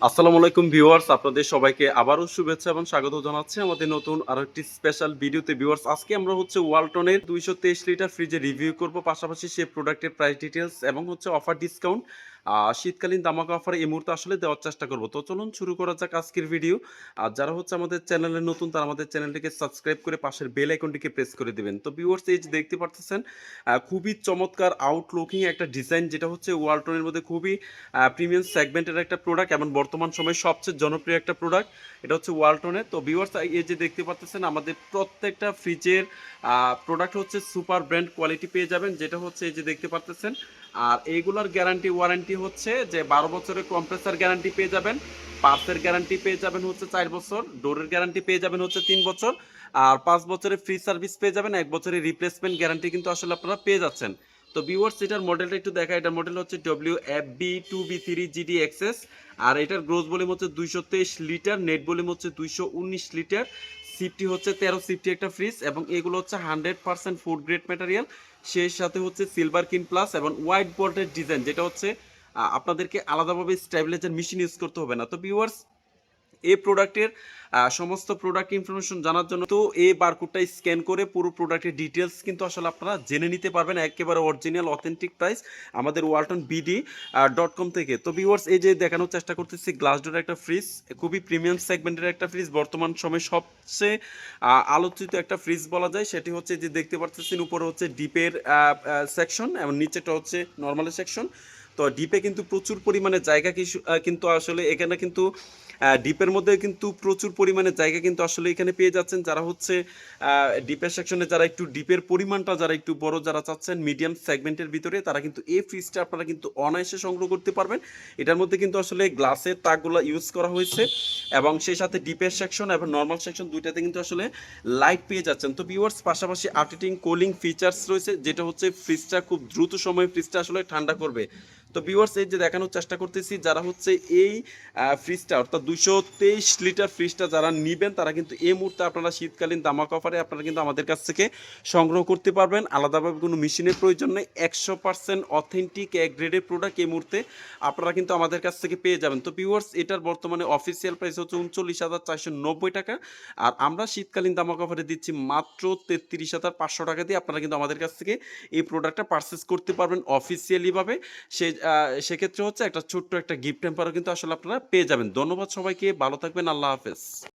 আসসালামু আলাইকুম ভিউয়ার্স, আপনাদের সবাইকে আবারও শুভেচ্ছা এবং স্বাগত জানাচ্ছি আমাদের নতুন আরও একটি স্পেশাল ভিডিওতে ভিউয়ার্স, আজকে আমরা হচ্ছে ওয়ালটনের দুইশো তেইশ লিটার ফ্রিজে রিভিউ করব, পাশাপাশি সেই প্রোডাক্টের প্রাইস ডিটেলস এবং হচ্ছে অফার ডিসকাউন্ট শীতকালীন দামাকা অফার এই মুহূর্তে আসলে দেওয়ার চেষ্টা করব। তো চলুন শুরু করা যাক আজকের ভিডিও আর যারা হচ্ছে আমাদের চ্যানেলে নতুন, তারা আমাদের চ্যানেলটিকে সাবস্ক্রাইব করে পাশের বেল আইকনটিকে প্রেস করে দিবেন। তো ভিউয়ার্স, এই যে দেখতে পারতেছেন খুবই চমৎকার আউটলুকিং একটা ডিজাইন যেটা হচ্ছে ওয়ালটনের মধ্যে খুবই প্রিমিয়াম সেগমেন্টের একটা প্রোডাক্ট এবং বর্তমান সময়ে সবচেয়ে জনপ্রিয় একটা প্রোডাক্ট এটা হচ্ছে ওয়ালটনের তো ভিউয়ার্স এই যে দেখতে পাচ্ছেন আমাদের প্রত্যেকটা ফ্রিজের প্রোডাক্ট হচ্ছে সুপার ব্র্যান্ড কোয়ালিটি পেয়ে যাবেন, যেটা হচ্ছে এই যে দেখতে পাচ্ছেন আর এইগুলোর গ্যারান্টি ওয়ারেন্টি হচ্ছে যে বারো বছরের কম্প্রেসার গ্যারান্টি পেয়ে যাবেন পার্সের গ্যারান্টি পেয়ে যাবেন হচ্ছে চার বছর ডোরের গ্যারান্টি পেয়ে যাবেন হচ্ছে তিন বছর, আর পাঁচ বছরের ফ্রি সার্ভিস পেয়ে যাবেন, এক বছরের রিপ্লেসমেন্ট গ্যারান্টি কিন্তু আসলে আপনারা পেয়ে যাচ্ছেন। তো ভিউয়ার্স এটার মডেলটা একটু দেখা এটার মডেল হচ্ছে W F B two B three GD XS আর এটার গ্রোথ ভলিউম হচ্ছে দুইশো তেইশ লিটার নেট ভলিউম হচ্ছে দুইশো উনিশ লিটার সিফটি হচ্ছে তেরো সিফটি একটা ফ্রিজ এবং এগুলো হচ্ছে hundred percent food grade material সেই সাথে হচ্ছে সিলভার কিন প্লাস এবং হোয়াইট বোর্ডের ডিজাইন যেটা হচ্ছে আপনাদেরকে আলাদাভাবে স্টেবিলাইজার মেশিন ইউজ করতে হবে না। তো ভিউয়ার্স এই প্রোডাক্টের সমস্ত প্রোডাক্ট ইনফরমেশন জানার জন্য তো এই বারকোডটা স্ক্যান করে পুরো প্রোডাক্টের ডিটেলস কিন্তু আসলে আপনারা জেনে নিতে পারবেন। একেবারে অরিজিনাল অথেন্টিক প্রাইস আমাদের ওয়ালটন বিডি ডট কম থেকে। তো ভিউয়ার্স এই যে দেখানোর চেষ্টা করতেছি গ্লাস ডোর একটা ফ্রিজ খুবই প্রিমিয়াম সেগমেন্টের একটা ফ্রিজ বর্তমান সময়ে সবচেয়ে আলোচিত একটা ফ্রিজ বলা যায়। সেটি হচ্ছে যে দেখতে পাচ্ছেন উপরে হচ্ছে ডিপের সেকশন এবং নিচেটা হচ্ছে নর্মাল সেকশন তো ডিপে কিন্তু প্রচুর পরিমাণে জায়গা কিন্তু আসলে এখানে কিন্তু ডিপের মধ্যে কিন্তু প্রচুর পরিমাণে জায়গা কিন্তু আসলে এখানে পেয়ে যাচ্ছেন। যারা হচ্ছে ডিপের সেকশনে যারা একটু ডিপের পরিমাণটা যারা একটু বড় যারা চাচ্ছেন মিডিয়াম সেগমেন্টের ভিতরে, তারা কিন্তু এই ফ্রিজটা আপনারা কিন্তু অনায়াসে সংগ্রহ করতে পারবেন। এটার মধ্যে কিন্তু আসলে গ্লাসের তাকগুলো ইউজ করা হয়েছে এবং সেই সাথে ডিপের সেকশন এবং নর্মাল সেকশন দুইটাতে কিন্তু আসলে লাইট পেয়ে যাচ্ছেন। তো ভিউয়ার্স পাশাপাশি আর্টিটিং কুলিং ফিচার্স রয়েছে, যেটা হচ্ছে ফ্রিজটা খুব দ্রুত সময়ে ফ্রিজটা আসলে ঠান্ডা করবে। তো ভিউয়ার্স এই যে দেখানোর চেষ্টা করতেছি যারা হচ্ছে এই ফ্রিজটা অর্থাৎ দুশো তেইশ লিটার ফ্রিজটা যারা নিবেন তারা কিন্তু এই মুহূর্তে আপনারা শীতকালীন দামাক অফারে আপনারা কিন্তু আমাদের কাছ থেকে সংগ্রহ করতে পারবেন। আলাদাভাবে কোনো মেশিনের প্রয়োজন নেই। একশো পার্সেন্ট অথেন্টিক এক গ্রেডের প্রোডাক্ট এই মুহূর্তে আপনারা কিন্তু আমাদের কাছ থেকে পেয়ে যাবেন। তো ভিউয়ার্স এটার বর্তমানে অফিসিয়াল প্রাইস হচ্ছে উনচল্লিশ হাজার চারশো নব্বই টাকা। আর আমরা শীতকালীন দামাক অফারে দিচ্ছি মাত্র তেত্রিশ হাজার পাঁচশো টাকা দিয়ে আপনারা কিন্তু আমাদের কাছ থেকে এই প্রোডাক্টটা পারচেস করতে পারবেন অফিসিয়ালিভাবে সে আহ, সেক্ষেত্রে হচ্ছে একটা ছোট্ট একটা গিফট টেম্পারও কিন্তু আসলে আপনারা পেয়ে যাবেন। ধন্যবাদ সবাইকে, ভালো থাকবেন, আল্লাহ হাফেজ।